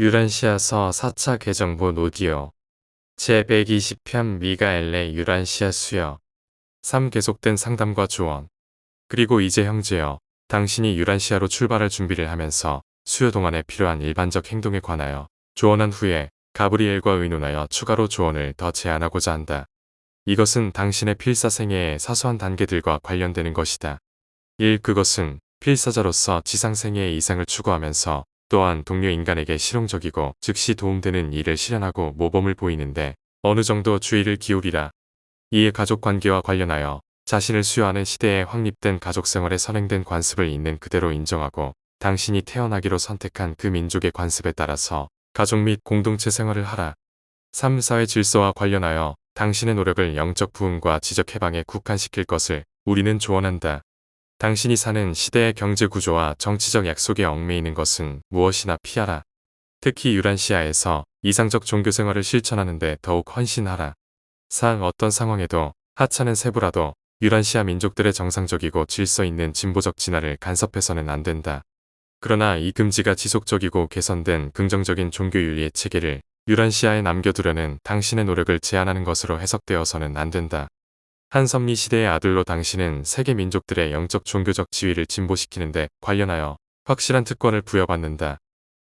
유란시아서 4차 개정본 오디오 제120편 미가엘레 유란시아 수여 3 계속된 상담과 조언 그리고 이제 형제여 당신이 유란시아로 출발할 준비를 하면서 수요 동안에 필요한 일반적 행동에 관하여 조언한 후에 가브리엘과 의논하여 추가로 조언을 더 제안하고자 한다. 이것은 당신의 필사 생애의 사소한 단계들과 관련되는 것이다. 1. 그것은 필사자로서 지상 생애의 이상을 추구하면서 또한 동료 인간에게 실용적이고 즉시 도움되는 일을 실현하고 모범을 보이는데 어느 정도 주의를 기울이라. 이에 가족 관계와 관련하여 자신을 수여하는 시대에 확립된 가족 생활에 선행된 관습을 있는 그대로 인정하고 당신이 태어나기로 선택한 그 민족의 관습에 따라서 가족 및 공동체 생활을 하라. 3. 사회 질서와 관련하여 당신의 노력을 영적 부흥과 지적 해방에 국한시킬 것을 우리는 조언한다. 당신이 사는 시대의 경제 구조와 정치적 약속에 얽매이는 것은 무엇이나 피하라. 특히 유란시아에서 이상적 종교 생활을 실천하는데 더욱 헌신하라. 4. 어떤 상황에도 하찮은 세부라도 유란시아 민족들의 정상적이고 질서 있는 진보적 진화를 간섭해서는 안 된다. 그러나 이 금지가 지속적이고 개선된 긍정적인 종교 윤리의 체계를 유란시아에 남겨두려는 당신의 노력을 제한하는 것으로 해석되어서는 안 된다. 한섬리 시대의 아들로 당신은 세계 민족들의 영적 종교적 지위를 진보시키는데 관련하여 확실한 특권을 부여받는다.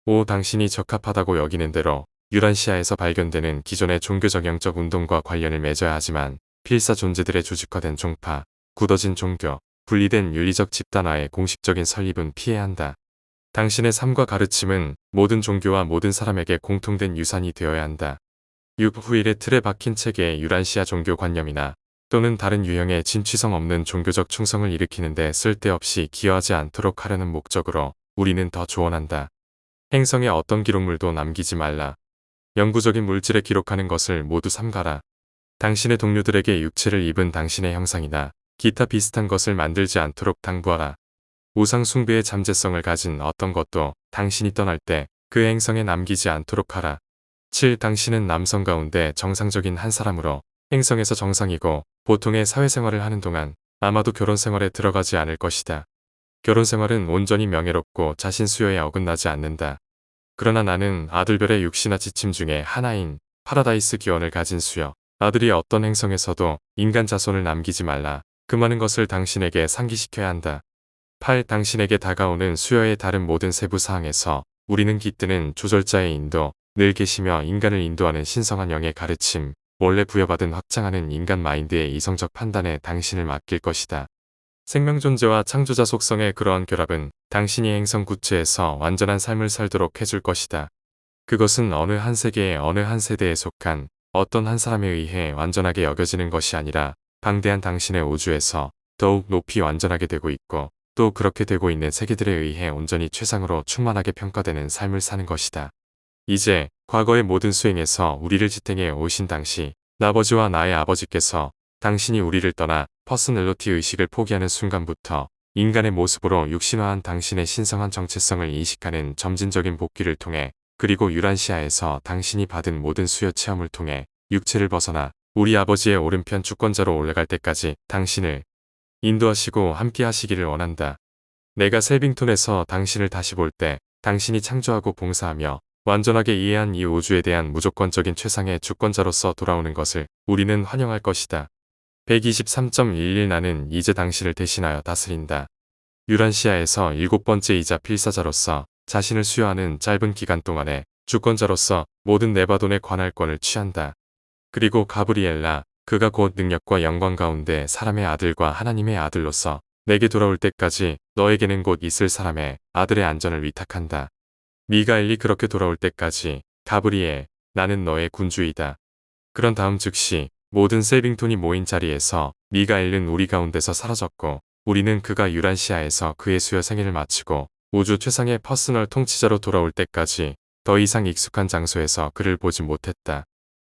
5. 당신이 적합하다고 여기는 대로 유란시아에서 발견되는 기존의 종교적 영적 운동과 관련을 맺어야 하지만 필사 존재들의 조직화된 종파, 굳어진 종교, 분리된 윤리적 집단화의 공식적인 설립은 피해야 한다. 당신의 삶과 가르침은 모든 종교와 모든 사람에게 공통된 유산이 되어야 한다. 6. 후일의 틀에 박힌 체계의 유란시아 종교관념이나 또는 다른 유형의 진취성 없는 종교적 충성을 일으키는데 쓸데없이 기여하지 않도록 하려는 목적으로 우리는 더 조언한다. 행성에 어떤 기록물도 남기지 말라. 영구적인 물질에 기록하는 것을 모두 삼가라. 당신의 동료들에게 육체를 입은 당신의 형상이나 기타 비슷한 것을 만들지 않도록 당부하라. 우상 숭배의 잠재성을 가진 어떤 것도 당신이 떠날 때 그 행성에 남기지 않도록 하라. 7. 당신은 남성 가운데 정상적인 한 사람으로 행성에서 정상이고 보통의 사회생활을 하는 동안 아마도 결혼 생활에 들어가지 않을 것이다. 결혼 생활은 온전히 명예롭고 자신 수요에 어긋나지 않는다. 그러나 나는 아들별의 육시나 지침 중에 하나인 파라다이스 기원을 가진 수여. 아들이 어떤 행성에서도 인간 자손을 남기지 말라. 그 많은 것을 당신에게 상기시켜야 한다. 8. 당신에게 다가오는 수여의 다른 모든 세부 사항에서 우리는 깃드는 조절자의 인도, 늘 계시며 인간을 인도하는 신성한 영의 가르침, 원래 부여받은 확장하는 인간 마인드의 이성적 판단에 당신을 맡길 것이다. 생명 존재와 창조자 속성의 그러한 결합은 당신이 행성 구체에서 완전한 삶을 살도록 해줄 것이다. 그것은 어느 한 세계의 어느 한 세대에 속한 어떤 한 사람에 의해 완전하게 여겨지는 것이 아니라 방대한 당신의 우주에서 더욱 높이 완전하게 되고 있고 또 그렇게 되고 있는 세계들에 의해 온전히 최상으로 충만하게 평가되는 삶을 사는 것이다. 이제 과거의 모든 수행에서 우리를 지탱해 오신 당시 나버지와 나의 아버지께서 당신이 우리를 떠나 퍼스널로티 의식을 포기하는 순간부터 인간의 모습으로 육신화한 당신의 신성한 정체성을 인식하는 점진적인 복귀를 통해 그리고 유란시아에서 당신이 받은 모든 수요 체험을 통해 육체를 벗어나 우리 아버지의 오른편 주권자로 올라갈 때까지 당신을 인도하시고 함께 하시기를 원한다. 내가 셀빙톤에서 당신을 다시 볼 때 당신이 창조하고 봉사하며 완전하게 이해한 이 우주에 대한 무조건적인 최상의 주권자로서 돌아오는 것을 우리는 환영할 것이다. 123.11 나는 이제 당신을 대신하여 다스린다. 유란시아에서 일곱 번째이자 필사자로서 자신을 수여하는 짧은 기간 동안에 주권자로서 모든 네바돈의 관할권을 취한다. 그리고 가브리엘라, 그가 곧 능력과 영광 가운데 사람의 아들과 하나님의 아들로서 내게 돌아올 때까지 너에게는 곧 있을 사람의 아들의 안전을 위탁한다. 미가엘이 그렇게 돌아올 때까지 가브리엘, 나는 너의 군주이다. 그런 다음 즉시 모든 세빙톤이 모인 자리에서 미가엘은 우리 가운데서 사라졌고 우리는 그가 유란시아에서 그의 수여 생애를 마치고 우주 최상의 퍼스널 통치자로 돌아올 때까지 더 이상 익숙한 장소에서 그를 보지 못했다.